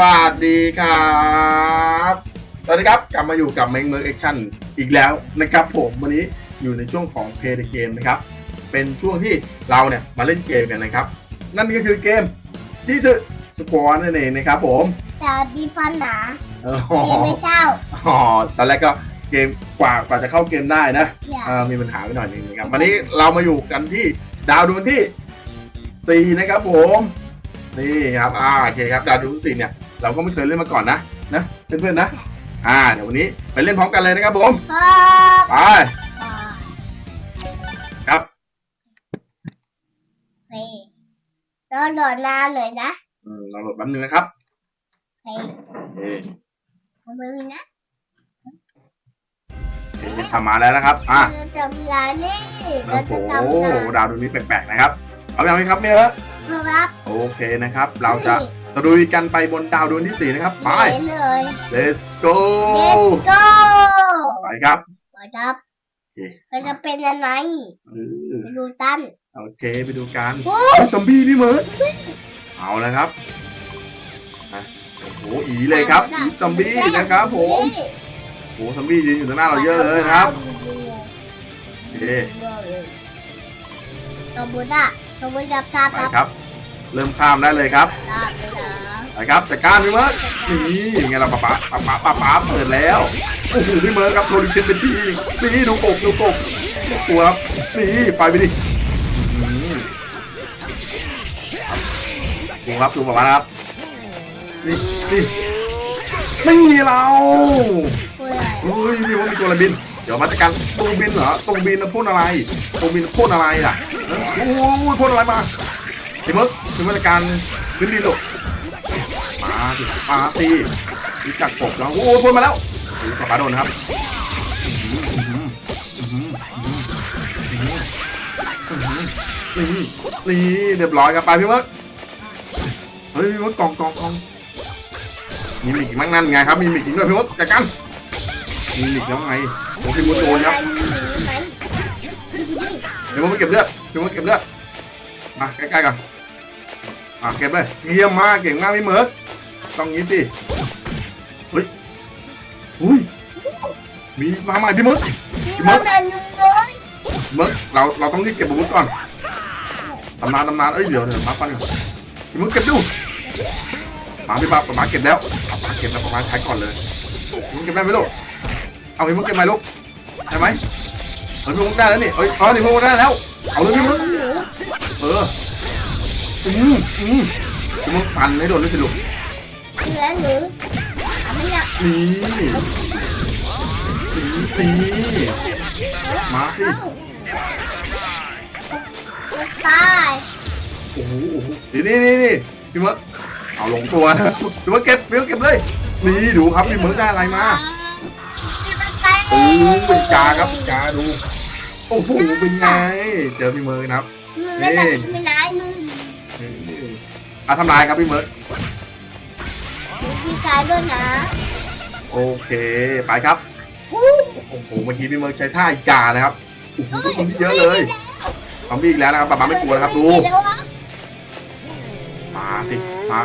วัสดีครับ สวัสดีครับ กลับมาอยู่กับเมงเมอร์แอคชั่นอีกแล้วนะครับผมวันนี้อยู่ในช่วงของ Play the Game นะครับ เป็นช่วงที่เราเนี่ยมาเล่นเกมกันนะครับ นั่นก็คือเกมที่คือสปอร์นั่นเองนะครับผมจะมีฟันหนาอ๋มีไม่อเจ้าอ๋อตอนแรกก็เกมกว่ากว่าจะเข้าเกมได้นะอย่าเอ่อมีปัญหาไปหน่อยหนึงนะครับวันนี้เรามาอยู่กันที่ดาวดวงที่สี่นะครับผมนี่ครับอ่าโอเคครับดาวดวงที่สี่เนี่ย เราก็ไม่เคยเล่นมาก่อนนะนะเพื่อนๆนะ อ่าเดี๋ยววันนี้ไปเล่นพร้อมกันเลยนะครับผมครับไปอ่าครับเฮ้ยรอโดดน้ำหน่อยนะอืมเราโหลดแป๊บนึงนะครับเฮ้ยเอ๊ะทำไมมีนะเอ๊ะทำมาแล้วนะครับ อะเราจะทำงานนี่โอ้เราโหจะทำงานดาวดวงนี้แปลกๆนะครับ เอาอย่างไรครับเนี่ยครับ โอเคนะครับ เราจะ ตะลุยกันไปบนดาวดวงที่สี่นะครับ ไป เห็นเลย let's go Let's go ไปครับไปครับโอเคเราจะเป็นอะไรเออไปดูตั้นโอเคไปดูกันโอ้เฮ้ยซอมบี้พี่เมิร์ดเอาแล้วครับอะโอ้โหอีเลยครับอีซอมบี้นะครับผมโอ้โหซอมบี้ยืนอยู่ตรงหน้าเราเยอะเลยนะครับโอเคตัวบุญอะตัวบุญจับตาไปตับครับ เริ่มข้ามได้เลยครับตาไปนะไปครับจัดการพี่เมิร์ดนี่ยังไงเราปะปะปะปะปะปะเปิดแล้วโอ้โหพี่เมิร์ดครับโดนลิขิตเป็นที่นี่ดูกบดูกบตัวครับนี่ไปไปดิอื้อหือดูครับดูปะปะนะครับนี่นี่ไม่มีเราคุยอะไรเฮ้ยพี่ว่ามีตัวอะไรบิน เดี๋ยวมาจัดการตรงบินเหรอตรงบินนะพ่นอะไรตรงบินพ่นอะไรล่ะโอ้ยพ่นอะไรมาพี่มึก ถึงมาจัดการขึ้นดินลูกมาสิมาสิรู้จักปกแล้วโอ้ยพ่นมาแล้วโอ้ยปาโดนครับนี่นี่เรียบร้อยครับไปพี่มึกเฮ้ยพี่มึกกองกองกองมีมิกมั้งนั่นไงครับ มีมิกด้วยพี่มึกจัดการมีอีกแล้วไงโอ้พี่มุดโดนครับเดี๋ยวผมไปเก็บเลือดเดี๋ยวผมไปเก็บเลือดมาใกล้ๆกัน อะเก็บเลยเยี่ยมมากเก่งมากพี่เมิร์กต้องงี้สิเฮ้ยอุ้ยมีมาใหม่พี่เมิร์กพี่เป็นเลยเมิร์กเราเราต้องรีบเก็บบุญก่อนตำนานตำนานเอ้ยเดี๋ยวเดี๋ยวมาฟันก่อนพี่เมิร์กเก็บดูมาพี่ปาประมาเก็บแล้วปาปาเก็บแล้วปาปาใช้ก่อนเลยพี่เมิร์กเก็บได้ไหมลูกเอาพี่เมิร์กเก็บไหมลูกได้ไหมเออพี่เมิร์กได้แล้วนี่เอ้ยอ๋อนี่พี่เมิร์กได้แล้วเอาเลยพี่เมิร์กเออ อืมอืมจะมึงปั่นให้โดนด้วยสิลูกเหลือหนูทำไม่อยากนี่นี่นี่มาสิตายโอ้โหโอ้โหนี่นี่นี่นี่พี่เมิร์กเอาลงตัวนะพี่เมิร์กเก็บพี่เมิร์กเก็บเลยนี่ดูครับพี่เมิร์กได้อะไรมาโอ้ยจาครับจาดูโอ้โหเป็นไง เจอพี่เมิร์กนะครับไม่ได้ไม่ได้มึงนี่ อะทำลายครับพี่เมิร์กพี่ชายด้วยนะ โอเคไปครับโอ้โหเมื่อกี้พี่เมิร์กใช้ท่าอีกานะครับโอ้โหคนที่เยอะเลยซอมบี้อีกแล้วนะครับป๊าป๊าไม่กลัวนะครับดูมาสิมา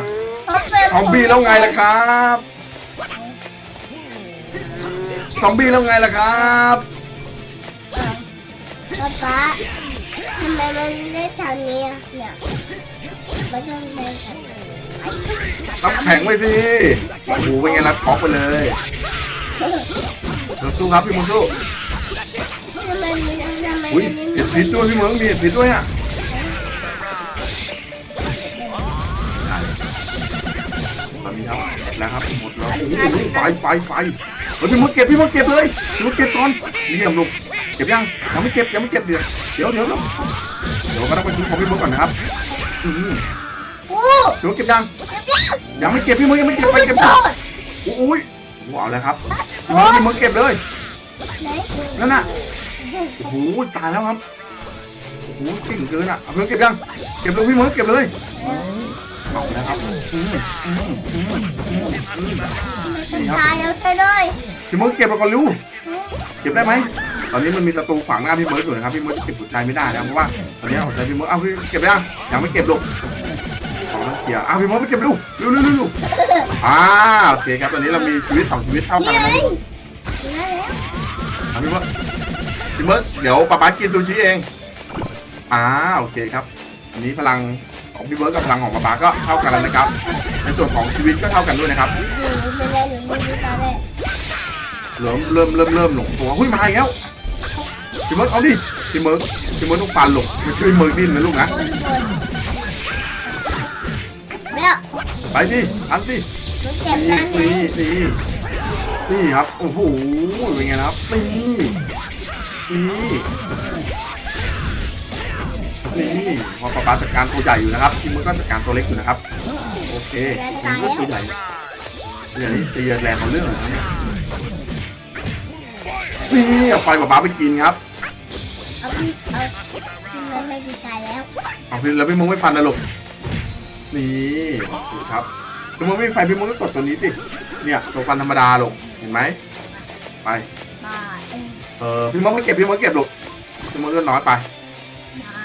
ซอมบี้แล้วไงล่ะครับซอมบี้แล้วไงล่ะครับป๊าป๊าทำไมมันไม่ทำนี้เนี่ย มันต้องแข็งไว้สิโอ้โหเป็นไงล่ะท็อกไปเลยเดี๋ยวสู้ครับพี่มุนสู้อุ้ยเห็ดพิษด้วยพี่เมิร์กมีเห็ดพิษด้วยอะตอนนี้ครับหมดแล้วครับหมดแล้วโอ้โหไฟไฟไฟเฮ้ยพี่มดเก็บพี่มดเก็บเลยพี่มดเก็บก่อนเยี่ยมลูกเก็บยังยังไม่เก็บยังไม่เก็บเดี๋ยวเดี๋ยวเดี๋ยวเดี๋ยวก็ต้องไปซื้อของพี่มดก่อนนะครับอืม โอ้พี่มดเก็บยังยังไม่เก็บพี่มดยังไม่เก็บไปเก็บโดก่อนดโอ้ยว้าวแล้วครับพี่มดพี่มดเก็บเลยไหนนั่นน่ะโอ้โหตายแล้วครับโอ้โหเก่งเกินอะเอาพี่มดเก็บยังเก็บเลยพี่มดเก็บเลยเอาแล้วครับอืมอืมอืมอืมอืมมันตายแล้วใช่เลยพี่มดเก็บไปก่อนลูกเก็บได้ไหมตอนนี้มันมีศัตรูขวางหน้าพี่เมิร์ดอยู่นะครับพี่เมิร์ดเก็บหัวใจไม่ได้นะเพราะว่าตอนนี้หัวใจพี่เมิร์ดเอาพี่เก็บได้ยังยังไม่เก็บลูกอ๋อต้อง เคลียร์อะพี่มดไปเก็บดูเร็วเร็วเร็วเร็วอ่าโอเคครับตอนนี้เรามีชีวิตสองชีวิตเท่ากันนี่นะไงครับนี่แล้วอะพี่มดพี่มดเดี๋ยวป๊าป๊ากินซูชิเองอ่าโอเคครับอันนี้พลังของพี่เบิร์ดกับพลังของป๊าป๊าก็เท่ากันแล้วนะครับ ในส่วนของชีวิตก็เท่ากันด้วยนะครับหนูไม่ได้หนูไม่ได้ตอนแรกเริ่มเริ่มเริ่มเริ่มหลงตัวหุ้ยมาอีกแล้วพี่เมิร์กเอาดิพี่เมิร์กพี่เมิร์กต้องฟันหลงไม่ใช่พี่เมิร์กดิ้นนะลูกนะโอ้ยโดนแม่ ไปสิอันสิหนูเจ็บนี่นั่นไงนี่นี่นี่ครับโอ้โหเป็นไงนะครับนี่นี่นี่พอปาปาจัดการตัวใหญ่อยู่นะครับพี่เมิร์กก็จัดการตัวเล็กอยู่นะครับโอเคพี่เมิร์กตัวใหญ่ตัวใหญ่นี่ตีแรงของเรื่องเลยนะเนี่ยนี่เอาไฟปาปาไปกินครับเอาพี่เอาพี่มันไม่ดีใจแล้วเอาพี่แล้วพี่มุ้งไม่ฟันนะลูก นี่ดูครับพี่มุ้งไม่มีไฟพี่มุ้งก็กดตัวนี้สิเนี่ยตัวฟันธรรมดาลูกเห็นไหมไปมาเอ็มเออพี่มุ้งไม่เก็บพี่มุ้งเก็บลูกพี่มุ้งเลือดน้อยไปมา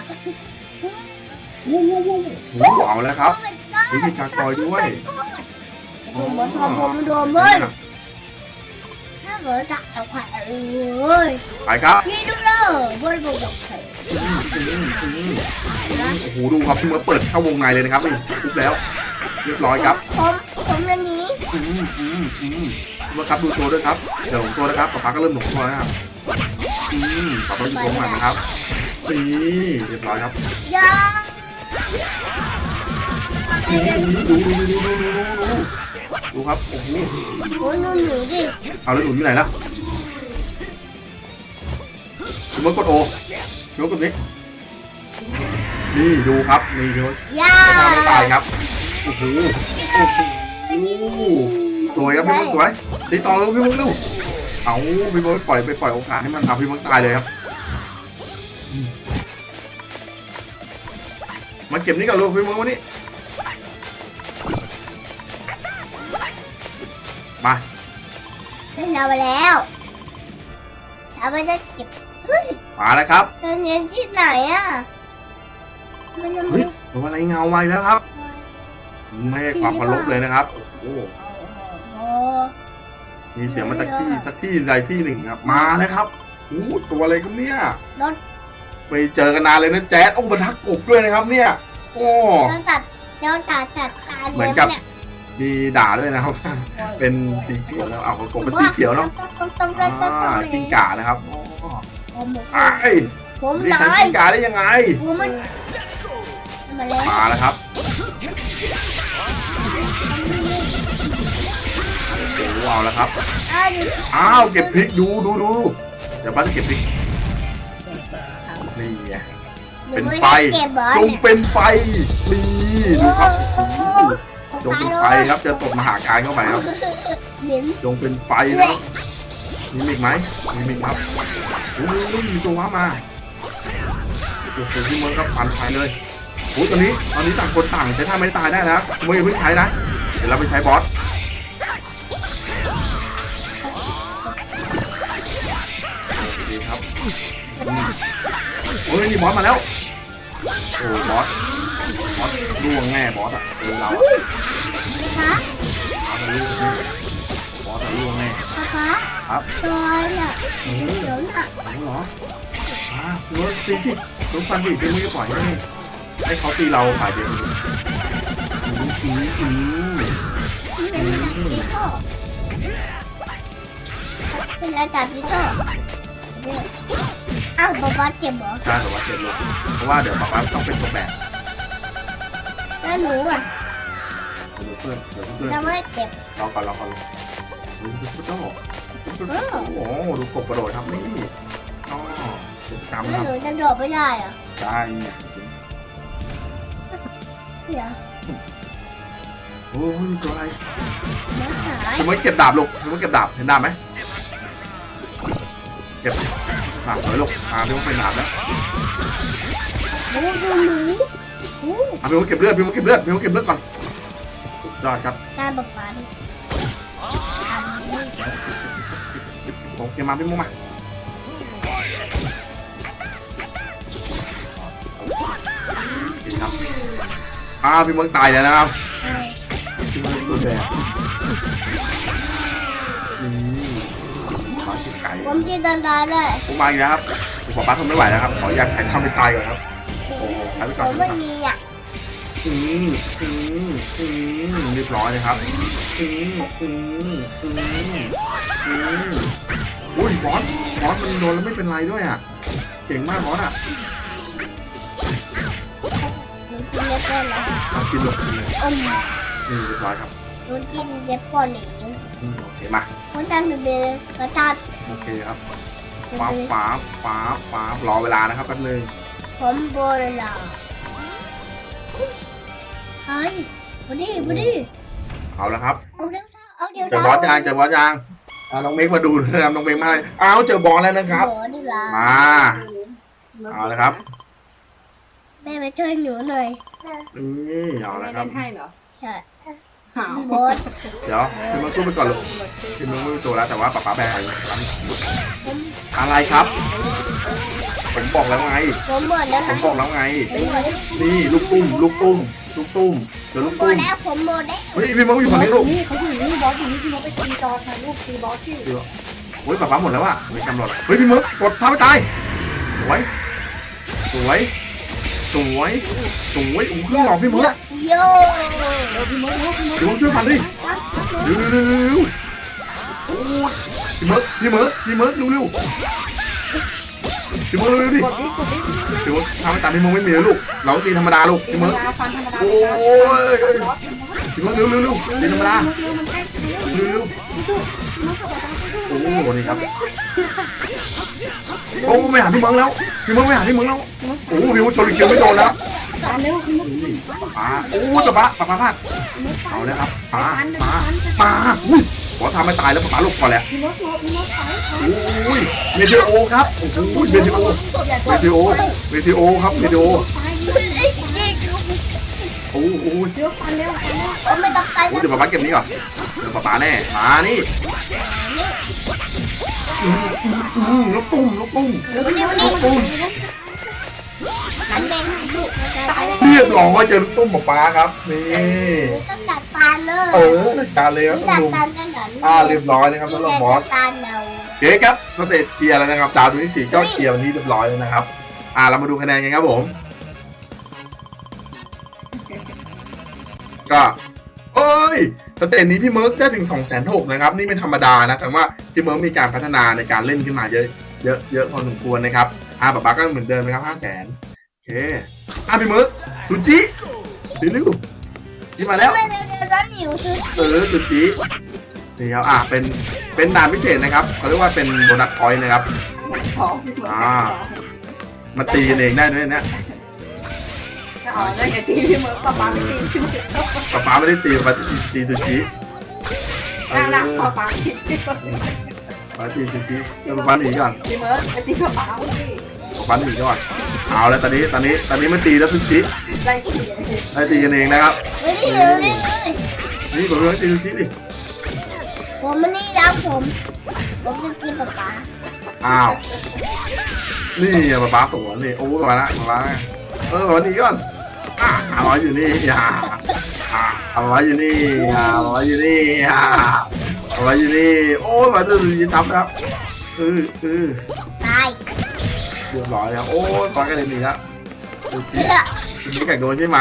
วู้วู้วู้วู้เอาแล้วครับวิธีการต่อยด้วยผมมาทำผมโดนเลยถ้า เกิดจับเอาขวัญเอ้ยไปครับ พี่ดูเลยบนบกบกใส่โอ้โหดูครับพี่เมุ้งเปิดเข้าวงในเลยนะครับนี่ทุบแล้ว เรียบร้อยครับ ผมผมอันนี้อืมอืมอืมพี่มุ้งครับดูตัวด้วยครับเดี๋ยวหลงตัวนะครับป๊าป๊าก็เริ่มหลงตัวแล้วนะครับอืมป๊าป๊าดูตัวใหม่นะครับนี่เรียบร้อยครับยา ดูดูดูดูดูดูดูดูครับโอ้โหโอ้ยหนูหนูดิเอาแล้วหนุนอยู่ไหนล่ะพี่มดกดโอพี่มดกดนี้นี่ดูครับนี่พี่มดยาจะทำไม่ตายครับโอ้โหโอ้โหสวยครับพี่มดสวยตีต่อแล้วพี่มดเร็วเอาพี่มดปล่อยไปปล่อยโอกาสให้มันทำพี่มดตายเลยครับอืมมาเก็บนี่ก่อนลูกพี่มดวันนี้ มาเราไปแล้วเราไปจะเก็บเฮ้ยมาแล้วครับเงินเงินที่ไหนอะมันจะเฮ้มียโดนอะไรเงามาอีกแล้วครับ ไม่ให้ความเคารพเลยนะครับ โอ้โหโอ้มีเสียงมาจากที่สักที่ใดที่หนึ่งครับ มาแล้วครับโอ้โหตัวอะไรครับเนี่ยรถไปเจอกันนานเลยนะแจ๊ดโอ้มาทักกบด้วยนะครับ เนี่ย โอ้โดนตัดโดนตัดตัดตาเหมือนกับ มีด่าด้วยนะครับ เป็นสีเขียวแล้วเอากบเป็นสีเขียวเนาะต้องต้องต้องต้องต้องอ่ากิ้งก่านะครับโอ้ผมบอกไอ้ผมนี่ร้าใช้ยกิ้งก่าได้ยังไงผมมันมาแล้วมาแล้วครับโอ้โหเอาแล้วครับอ้าวดูอ้าวเก็บพริกดูดูดูเดี๋ยวป้าจะเก็บพริกนี่ไงเป็นไฟเก็บบ่อจงเนี่ยเป็นไฟนี่ดูครับโอ้โห จงเป็นไฟครับจะตกมหาการเข้าไปครับเหม็นจงเป็นไฟนะครับมีมิกไหมมีมิกครับโอ้ยมีตัวว้ามาโอ้โหที่เมืองก็ปั่นไฟเลยโอ้ยตอนนี้ตอนนี้ต่างคนต่างใช้ท่าไม่ตายได้แล้วเมืองอย่าเพิ่งใช้นะเดี๋ยวเราไปใช้บอสโอเคครับอืมโอ้ยนี่บอสมาแล้วโอ้บอส บอสล่วงแน่บอสอะเออเราอะคะบอสอะล่วงแน่คะครับตัวเนี่ยโอ้โหเดี๋ยวน่ะโอ้โหเหรออ่าเวิร์สตีสิลูกฟันดิเดี๋ยวมึงจะปล่อยให้ให้เขาตีเราฝ่ายเดียวอืมอืมอืมเป็นระดับดิโต้อ้าวบอสเก็บเหรอ ใช่แต่ว่าเจ็บลงเพราะว่าเดี๋ยวป๊าป๊าต้องเป็นตัวแบก แล้วหนูอะเดี๋ยวเพื่อนเดี๋ยวเพื่อนจะไม่เก็บรอก่อนรอก่อนรอดูดูดูโอ้โหดูกบกระโดดครับนี่อ๋อกิจกรรมแล้ควรับหนูจะโดดไม่ได้อะได้เนี่ยเดี๋ยวโอ้ยตัวอะไรมาหายสมมติเก็บดาบลูกสมมติเก็บดาบเห็นดาบไหมเก็บดาบเลยลูกอ่าพี่มุกเป็นดาบแล้ว หนูดูหนู หนูอ่าพี่มุกเก็บเลือดพี่มุกเก็บเลือดพี่มุกเก็บเลือดก่อนสุดยอดครับการบอกฟ้าดิโอเคมาพี่มุกมาดีครับอ้าวพี่เมืองตายแล้วนะครับพี่เมืองตัวแดงนี่ขอจิบไก่ผมจะดันได้เลยผมมาอีกแล้วครับผมขอป้าทนไม่ไหวแล้วครับขออยากใช้ทำไปตายก่อนครับ โอ้โหใช้ไปผก่อนมไม่มีอะอืมอืมอืมเรียบร้อยเลยครับอืมอืมอืมอืมอุ้ยบอสบอสมันโดนแล้วไม่เป็นไรด้วยอะเก่งมากบอสอะหนูกินเล็บก่อนนะเอากินหลบกินเลยอมนี่เรียบร้อยครับหนูกินเล็บก่อนหนีอืมโอเคมาคนทำหนูเป็นกระตัดโอเคครับฟ้าฟ้าฟ้าฟ้ารอเวลานะครับแป๊บนึง ผมโบราณเฮ้ยบุดีบุดีเอาละครับ เอาเดี๋ยวเอาเดี๋ยวเจอบอสยังเจอบอสยังอ่าน้องเมฆมาดูนะครับน้องเมฆมาเลยอ้าวเจอบอสแล้วนะครับโบดีลามา เอาละครับ แม่ไปช่วยหนูหน่อยนี่เอาละไม่ครับเล่นให้เหรอใช่หาวโบสเดี๋ยวพี่มึงสู้ไปก่อนลูกพี่มึงไม่รู้ตัวแล้วแต่ว่าป๊าป๊าแบกอะไรครับ ผมบอกแล้วไง ผมหมดแล้วผนะมบอกแล้วไง ผมหมดแล้วนี่ลูกตุ้ม ลูกตุ้ม ลูกตุ้มเดี๋ยวผลูมกหมตุ้ดมแล้วผมหมดแล้วเฮ้ยพี่มึงอยู่ฝั่งนี้ลูกนี่เขาอยู่นี่บอสอยู่นี่พี่มดไปตีจอถ่ายรูปตีบอสที่โอ้ยป๊าป๊าหมดแล้วอะไม่กำหนดเฮ้ยพี่มึงกดพาไปตายสวย สวย สวยสวยอุ้งเครื่องหลอกพี่มึงโย่เออพี่มดเร็วพี่มดเดี๋ยวช่วยฟันดิเร็วเร็วเร็วเร็วโอ้ยพี่มึงพี่มึงพี่มึงเร็วเร็ว พี่มึงเร็วเร็วดิกดดิกดดิพี่มึงทำให้ตามพี่มึงไม่มีแล้วลูก เราตีธรรมดาลูกตีพี่ธรมึรงมดาฟันธรรมดาโอ้ยบอสพี่มึงเร็วเร็วเร็วตีธรรมดาเร็วมันใกล้เร็วเร็วโอ้โหนี่ครับ โอ้ไม่หาพี่มึงแล้ว พี่มึงไม่หาพี่มึงแล้ว โอ้พี่มึงชนอีกเกียวไม่โดนแล้วตามเร็วพี่มดนี่ป้าโอ้ป้าป้าป้าป้าพลาดเอาเลยครับป้าป้าป้าอุ้ย ขอทำให้ตายแล้วป้าลูกก่อนแหละพี่มดพี่มดไปโอ้ยเมทิโอครับโอ้ยเมทิโอเมทิโอเมทิโอครับเมทิโอไปโอ้โหเร็วฟันเร็วฟันเร็วผมไม่ต้องไปโอ้นะเดี๋ยวป้าป้าเก็บนี้ก่อนเดี๋ยวป้าป้าแน่มานี่อืมอืมลูกตุ้มลูกตุ้มเดี๋ยวนี้ลูกตุ้มหันแดงลูกตายแล้วเรียบร้อยเจอลูกตุ้มป้าป้าครับนี่ต้องจัดตาเลยเออจัดการเลยครับจัดลุงตากันหน่ อยอ่าเรียบร้อยนะครับสำหรับบอสตาเราโอเคครับสเตจเคลียร์แล้วนะครับดาวดวงที่สี่ก็เคลียร์วันนี้เรียบร้อยแล้วนะครับ อ่าเรามาดูคะแนนกันครับผม ก็เอ้ยสเตจนี้พี่เมิร์กได้ถึง2องแสนหกนะครับ นี่เป็นธรรมดานะแต่ว่าพี่เมิร์กมีการพัฒนาในการเล่นขึ้นมาเยอะ เยอะเยอะพอสมควรนะครับอ่าป๊าป๊าก็เหมือนเดิมนะครับห้าแสนโอเคอ่าพี่เมิร์กสุจิดิลิวจิมาแล้วไม่ได้ร้อนหิวคือเออสุจิ นี่ครับอ่าเป็นเป็นด่านพิเศษนะครับเขาเรียกว่าเป็นโบนัสพอยต์นะครับขอพี่มดมาตีกันเองได้ด้วยเนี่ยจะเอาได้ไงตีพี่มดประมาณตีพี่มดป๊าป๊าไม่ได้ตีป๊าตีตีสุจิเอนั่งนั่งอประมาณตีพี่มดป๊าตีสุจิแล้วป๊าหนีก่อนพี่มดไปตีประมาณที่ป๊าหนีก่อนเอาแล้วตอนนี้ตอนนี้ตอนนี้ไม่ตีแล้วสุจิได้ตีได้ตีกันเองนะครับ ไม่ได้หิวเลย นี่ผมไม่ตีสุจิดิ ผมไม่ได้รักผม ผมจะกินป๊าป๊าอ้าว นี่ป๊าป๊าตัวนี่ โอ้ป๊าละป๊าละเออป๊าหนีก่อนอ่าอร่อยอยู่นี่อ่าอ่าอร่อยอยู่นี่อ่าอร่อยอยู่นี่อ่าอร่อยอยู่นี่ โอ้ยป๊าจะสุจิทับแล้วเออเออตายเรียบร้อยแล้วโอ้ยฟังกันเลยนี่ละดูสิเพื่อคุณไม่อยากโดนใช่ไหม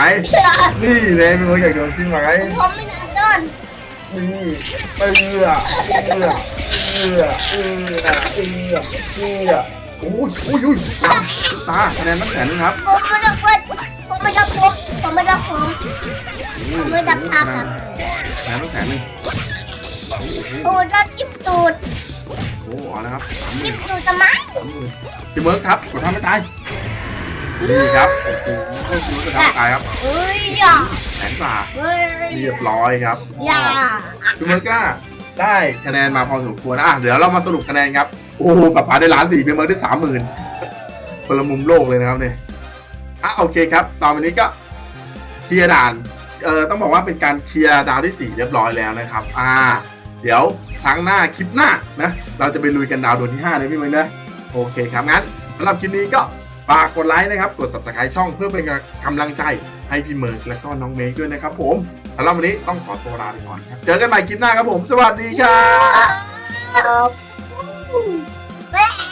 เพื่อนี่เลยมีคนอยากโดนใช่ไหมผมไม่ได้โดน นี่เอื้อเอื้อเอื้อเอื้อเอื้อเอื้อโอ้ยโอ้ยโอ้ยตาตาคะแนนตั้งแสนนึงครับผมไม่ได้กดผมไม่ได้ผมผมไม่ได้ผมผมไม่ดับตาครับคะแนนตั้งแสนนึงโอ้โหโอ้โดนจิ้มตูดโอ้โหเอาละครับจิ้มตูดทำไมสามหมพี่เมิร์กครับกดทำไม่ตาย นี่ครับโอ้โหก็คือจะทำไม่ตายครับเฮ้ยอย่าแสนกว่าเฮ้ยเรียบร้อยครับอย่าคุณเมอร์ก้าได้คะแนนมาพอสมควรอะเดี๋ยวเรามาสรุปคะแนนครับ โอ้โหปะป๋าได้ล้านสี่เป็นเมอร์ได้สามหมื่นคนละมุมโลกเลยนะครับเนี่ยอะโอเคครับ ตอนนี้ก็เคลียร์ด่าน เอ่อต้องบอกว่าเป็นการเคลียร์ดาวที่สี่เรียบร้อยแล้วนะครับ อ่า เดี๋ยวครั้งหน้าคลิปหน้านะ เราจะไปลุยกันดาวดวงที่ห้าเลยพี่เมย์นะ โอเคครับงั้นสำหรับคลิปนี้ก็ ฝากกดไลค์นะครับ กด subscribe ช่องเพื่อเป็นกำลังใจให้พี่เมิร์กและก็น้องเมย์ด้วยนะครับผมสำหรับวันนี้ต้องขอตัวลาไปก่อนครับ เจอกันใหม่คลิปหน้าครับผม สวัสดีครับ ครับ